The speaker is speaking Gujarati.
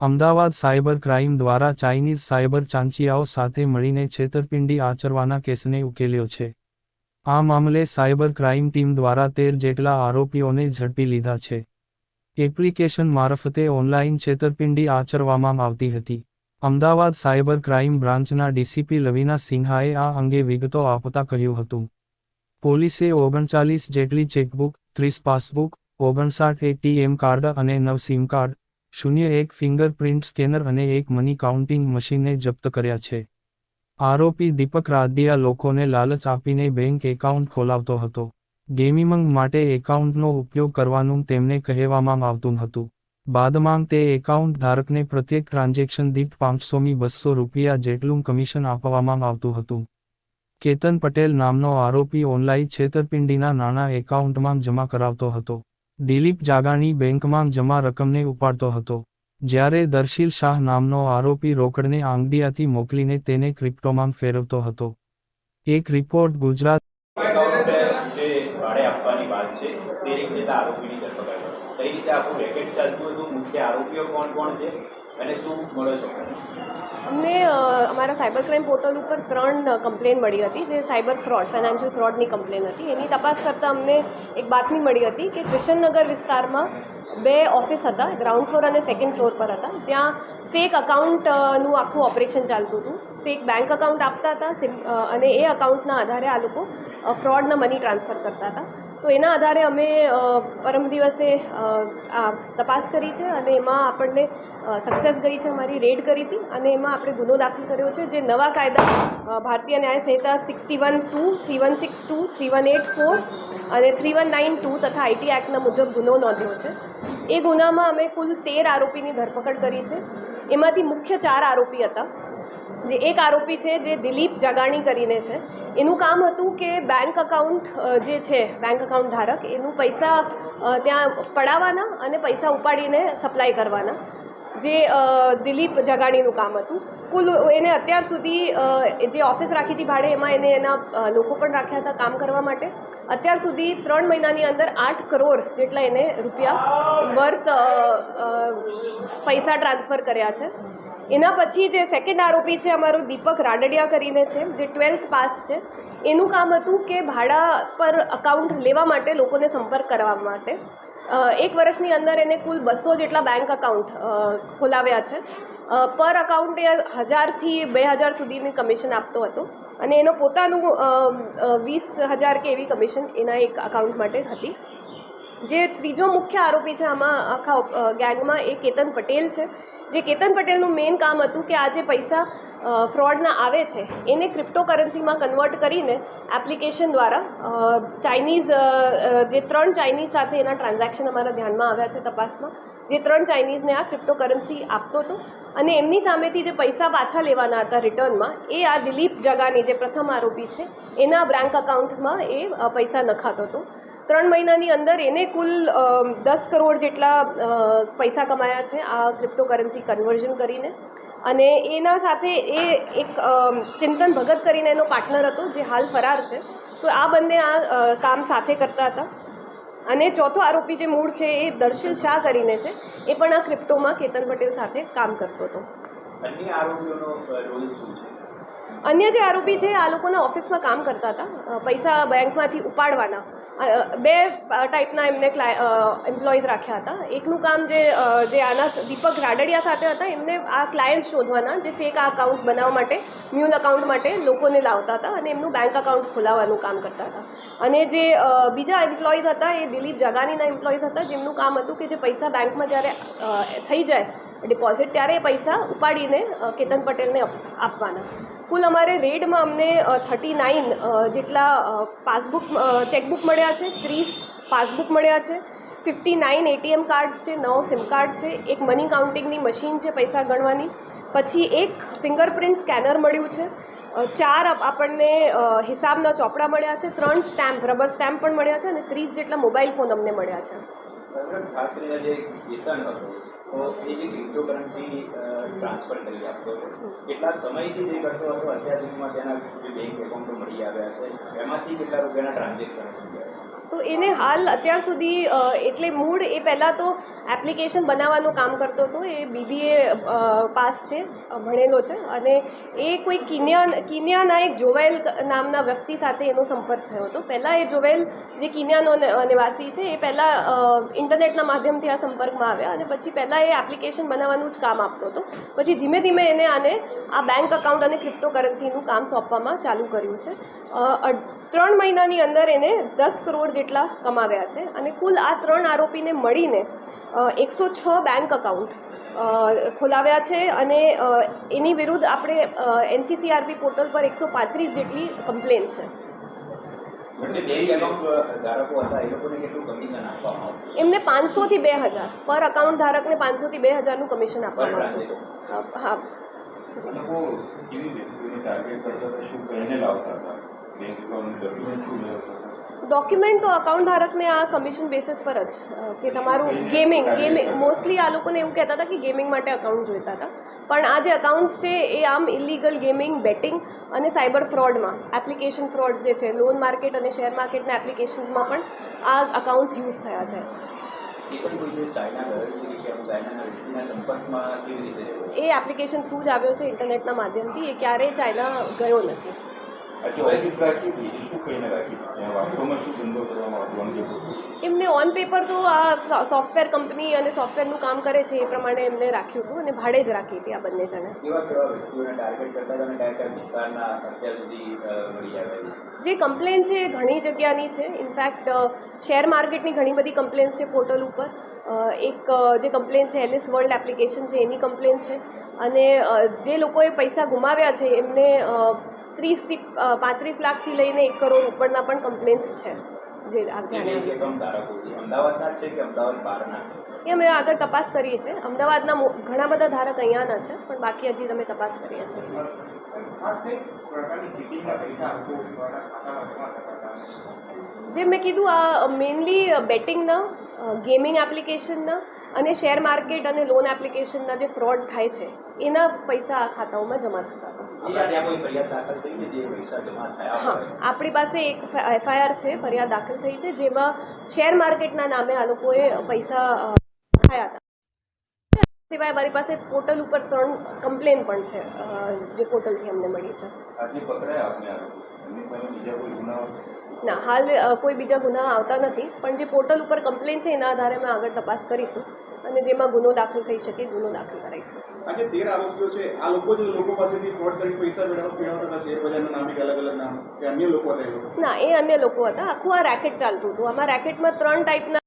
અમદાવાદ સાયબર ક્રાઇમ દ્વારા ચાઇનીઝ સાયબર ચાંચિયાઓ સાથે મળીને છેતરપિંડી આચરવાના કેસને ઉકેલ્યો છે. આ મામલે સાયબર ક્રાઇમ ટીમ દ્વારા તેર જેટલા આરોપીઓને ઝડપી લીધા છે. એપ્લિકેશન મારફતે ઓનલાઈન છેતરપિંડી આચરવામાં આવતી હતી. અમદાવાદ સાયબર ક્રાઇમ બ્રાન્ચના ડીસીપી લવિના સિન્હાએ આ અંગે વિગતો આપતા કહ્યું હતું. પોલીસે ઓગણચાલીસ જેટલી ચેકબુક, ત્રીસ પાસબુક, ઓગણસાઠ એટીએમ કાર્ડ અને નવ સિમ કાર્ડ શૂન્ય એક ફિંગરપ્રિન્ટ સ્કેનર અને એક મની કાઉન્ટિંગ મશીનને જપ્ત કર્યા છે. આરોપી દીપક રાદડિયા લોકોને લાલચ આપીને બેંક એકાઉન્ટ ખોલાવતો હતો. ગેમિંગ માટે એકાઉન્ટનો ઉપયોગ કરવાનું તેમને કહેવામાં આવતું હતું. બાદમાં તે એકાઉન્ટ ધારકને પ્રત્યેક ટ્રાન્ઝેક્શન દીઠ પાંચસોમી બસો રૂપિયા જેટલું કમિશન આપવામાં આવતું હતું. કેતન પટેલ નામનો આરોપી ઓનલાઈન છેતરપિંડીના નાણાં એકાઉન્ટમાં જમા કરાવતો હતો. દિલીપ જાગાણી બેંકમાં જમા રકમને ઉપાડતો હતો. જ્યારે દર્શીલ શાહ નામનો આરોપી રોકડને આંગડિયાથી મોકલીને તેને ક્રિપ્ટોમાં ફેરવતો હતો. એક રિપોર્ટ ગુજરાત આરોપીઓ કોણ કોણ છે? અને શું મળે છે? અમને અમારા સાયબર ક્રાઇમ પોર્ટલ ઉપર ત્રણ કમ્પ્લેન મળી હતી, જે સાયબર ફ્રોડ, ફાઇનાન્શિયલ ફ્રોડની કમ્પ્લેન હતી. એની તપાસ કરતાં અમને એક બાતમી મળી હતી કે કિશનનગર વિસ્તારમાં બે ઓફિસ હતા, ગ્રાઉન્ડ ફ્લોર અને સેકન્ડ ફ્લોર પર હતા, જ્યાં ફેક અકાઉન્ટનું આખું ઓપરેશન ચાલતું હતું. ફેક બેંક અકાઉન્ટ આપતા હતા અને એ અકાઉન્ટના આધારે આ લોકો ફ્રોડના મની ટ્રાન્સફર કરતા હતા. તો એના આધારે અમે પરમ દિવસે આ તપાસ કરી છે અને એમાં આપણને સક્સેસ ગઈ છે અમારી રેડ કરી હતી અને એમાં આપણે ગુનો દાખલ કર્યો છે જે નવા કાયદા ભારતીય ન્યાય સંહિતા sixty one two three one six two three one eight four અને થ્રી વન નાઇન ટુ તથા આઈટી એક્ટના મુજબ ગુનો નોંધ્યો છે. એ ગુનામાં અમે કુલ તેર આરોપીની ધરપકડ કરી છે. એમાંથી મુખ્ય ચાર આરોપી હતા. જે એક આરોપી છે, જે દિલીપ જગાણી કરીને છે. એનું કામ હતું કે બેંક અકાઉન્ટ જે છે બેંક અકાઉન્ટ ધારક, એનું પૈસા ત્યાં પડાવવાના અને પૈસા ઉપાડીને સપ્લાય કરવાના. જે દિલીપ જગાણીનું કામ હતું. કુલ એને અત્યાર સુધી જે ઓફિસ રાખી હતી ભાડે, એમાં એને એના લોકો પણ રાખ્યા હતા કામ કરવા માટે. અત્યાર સુધી ત્રણ મહિનાની અંદર આઠ કરોડ જેટલા એને રૂપિયા વર્થ પૈસા ટ્રાન્સફર કર્યા છે. એના પછી જે સેકન્ડ આરોપી છે અમારો દીપક રાડડિયા કરીને છે, જે ટ્વેલ્થ પાસ છે, એનું કામ હતું કે ભાડા પર અકાઉન્ટ લેવા માટે લોકોને સંપર્ક કરવા માટે. એક વર્ષની અંદર એને કુલ બસો જેટલા બેંક અકાઉન્ટ ખોલાવ્યા છે. પર અકાઉન્ટ એ હજારથી બે હજાર સુધીની કમિશન આપતો હતો અને એનો પોતાનું વીસ હજાર કે એવી કમિશન એના એક અકાઉન્ટ માટે હતી. જે ત્રીજો મુખ્ય આરોપી છે આમાં આખા ગેંગમાં એ કેતન પટેલ છે. જે કેતન પટેલનું મેઇન કામ હતું કે આ જે પૈસા ફ્રોડના આવે છે, એને ક્રિપ્ટોકરન્સીમાં કન્વર્ટ કરીને એપ્લિકેશન દ્વારા ચાઇનીઝ જે ત્રણ ચાઇનીઝ સાથે એના ટ્રાન્ઝેક્શન અમારા ધ્યાનમાં આવ્યા છે તપાસમાં, જે ત્રણ ચાઇનીઝને આ ક્રિપ્ટોકરન્સી આપતો હતો. અને એમની સામેથી જે પૈસા પાછા લેવાના હતા રિટર્નમાં, એ આ દિલીપ જગાની જે પ્રથમ આરોપી છે, એના બ્રાન્ક અકાઉન્ટમાં એ પૈસા નખાતો હતો. ત્રણ મહિનાની અંદર એને કુલ દસ કરોડ જેટલા પૈસા કમાયા છે આ ક્રિપ્ટો કરન્સી કન્વર્ઝન કરીને. અને એના સાથે એ એક ચિંતન ભગત કરીને એનો પાર્ટનર હતો જે હાલ ફરાર છે. તો આ બંને આ કામ સાથે કરતા હતા. અને ચોથો આરોપી જે મૂળ છે એ દર્શિલ શાહ કરીને છે. એ પણ આ ક્રિપ્ટોમાં કેતન પટેલ સાથે કામ કરતો હતો. અન્ય જે આરોપી છે આ લોકોના ઓફિસમાં કામ કરતા હતા. પૈસા બેંકમાંથી ઉપાડવાના. બે ટાઈપના એમને એમ્પ્લોઈઝ રાખ્યા હતા. એકનું કામ જે જે આના દીપક રાડડિયા સાથે હતા, એમને આ ક્લાયન્ટ શોધવાના જે ફેક આ અકાઉન્ટ્સ બનાવવા માટે મ્યુલ અકાઉન્ટ માટે લોકોને લાવતા હતા અને એમનું બેંક અકાઉન્ટ ખોલાવવાનું કામ કરતા હતા. અને જે બીજા એમ્પ્લોઈઝ હતા એ દિલીપ જગાનીના એમ્પ્લોઈઝ હતા, જેમનું કામ હતું કે જે પૈસા બેંકમાં જ્યારે થઈ જાય ડિપોઝિટ ત્યારે એ પૈસા ઉપાડીને કેતન પટેલને આપવાના. કુલ અમારે રેડમાં અમને થર્ટી નાઇન જેટલા પાસબુક ચેકબુક મળ્યા છે, ત્રીસ પાસબુક મળ્યા છે ફિફ્ટી નાઇન એટીએમ કાર્ડ્સ છે, નવ સિમ કાર્ડ છે, એક મની કાઉન્ટિંગની મશીન છે પૈસા ગણવાની, પછી એક ફિંગરપ્રિન્ટ સ્કેનર મળ્યું છે ચાર આપણને હિસાબના ચોપડા મળ્યા છે, ત્રણ સ્ટેમ્પ રબર સ્ટેમ્પ પણ મળ્યા છે અને ત્રીસ જેટલા મોબાઈલ ફોન અમને મળ્યા છે. ખાસ કરીને જે કેતન હતો, તો એ જે ક્રિપ્ટોકરન્સી ટ્રાન્સફર કરી આપતો હતો, કેટલા સમયથી જે કરતો હતો, અત્યાર સુધીમાં તેના જે બેંક એકાઉન્ટો મળી આવ્યા છે, એમાંથી કેટલા રૂપિયાના ટ્રાન્ઝેક્શન થઈ ગયા તો એને હાલ અત્યાર સુધી એટલે મૂળ એ પહેલાં તો એપ્લિકેશન બનાવવાનું કામ કરતો હતો. એ બીબીએ પાસ છે ભણેલો છે. અને એ કોઈ કિન્યા કિન્યાના એક જોવેલ નામના વ્યક્તિ સાથે એનો સંપર્ક થયો હતો. પહેલાં એ જોવેલ જે કિન્યાનો નિવાસી છે, એ પહેલાં ઇન્ટરનેટના માધ્યમથી આ સંપર્કમાં આવ્યા અને પછી પહેલાં એ એપ્લિકેશન બનાવવાનું જ કામ આપતો હતો. પછી ધીમે ધીમે એને આને આ બેંક અકાઉન્ટ અને ક્રિપ્ટોકરન્સીનું કામ સોંપવામાં ચાલુ કર્યું છે. ત્રણ મહિનાની અંદર એને દસ કરોડ જેટલા કમાવ્યા છે અને કુલ આ ત્રણ આરોપીને મળીને એકસો છ બેંક અકાઉન્ટ ખોલાવ્યા છે અને એની વિરુદ્ધ આપણે એનસીસીઆરપી પોર્ટલ પર એકસો પાંત્રીસ જેટલી કમ્પ્લેન છે. એમને પાંચસોથી બે હજાર. પર અકાઉન્ટ ધારકને પાંચસોથી બે હજારનું કમિશન આપવામાં આવતું હા, ડોક્યુમેન્ટ તો અકાઉન્ટ ધારકને આ કમિશન બેસિસ પર જ કે તમારું ગેમિંગ ગેમિંગ મોસ્ટલી આ લોકોને એવું કહેતા હતા કે ગેમિંગ માટે અકાઉન્ટ જોઈતા હતા. પણ આ જે અકાઉન્ટ્સ છે એ આમ ઇલીગલ ગેમિંગ બેટિંગ અને સાયબર ફ્રોડમાં એપ્લિકેશન ફ્રોડ જે છે લોન માર્કેટ અને શેર માર્કેટના એપ્લિકેશન્સમાં પણ આ અકાઉન્ટ્સ યુઝ થયા છે? એ એપ્લિકેશન થ્રુ જ આવ્યો છે ઇન્ટરનેટના માધ્યમથી એ ક્યારેય ચાઇના ગયો નથી. એમને ઓન પેપર તો આ સોફ્ટવેર કંપની અને સોફ્ટવેરનું કામ કરે છે એ પ્રમાણે એમને રાખ્યું હતું અને ભાડે જ રાખી હતી આ બંને જણે. જે કમ્પ્લેન છે એ ઘણી જગ્યાની છે. ઇનફેક્ટ શેર માર્કેટની ઘણી બધી કમ્પ્લેન્સ છે પોર્ટલ ઉપર. એક જે કમ્પ્લેન છે એલિસ વર્લ્ડ એપ્લિકેશન છે એની કમ્પ્લેન છે. અને જે લોકોએ પૈસા ગુમાવ્યા છે એમને ત્રીસથી પાંત્રીસ લાખથી લઈને એક કરોડ ઉપરના પણ કમ્પ્લેન્સ છે જે એ અમે આગળ તપાસ કરીએ છીએ. અમદાવાદના ઘણા બધા ધારક અહીંયાના છે પણ બાકી હજી તમે તપાસ કરીએ છીએ. જે મેં કીધું આ મેઇનલી બેટિંગના ગેમિંગ એપ્લિકેશનના અને શેર માર્કેટ અને લોન એપ્લિકેશનના જે ફ્રોડ થાય છે એના પૈસા આ ખાતાઓમાં જમા થતા આપણા પૈસા જમા થયા હા આપણી પાસે એક એફઆઈઆર છે ફરિયાદ દાખલ થઈ છે જેમાં શેર માર્કેટના નામે આ લોકોએ પૈસા ખાયા હતા. સિવાય અમારી પાસે પોર્ટલ ઉપર ત્રણ કમ્પ્લેન પણ છે જે પોર્ટલથી અમને મળી છે. ના હાલ કોઈ બીજા ગુના આવતા નથી પણ જે પોર્ટલ ઉપર કમ્પ્લેન છે એના આધારે અમે આગળ તપાસ કરીશું. અને જેમાં ગુનો દાખલ થઈ શકે ગુનો દાખલ કરાવીશું આજે તેર આરોપીઓ છે. આ લોકો જ લોકો પાસેથી ફ્રોડ કરી પૈસા મેળવ મેળવતા શેર બજારના નામે અલગ અલગ નામ. કે અન્ય લોકો હતા ના એ અન્ય લોકો હતા. આખું આ રેકેટ ચાલતું હતું. આમાં રેકેટમાં ત્રણ ટાઈપના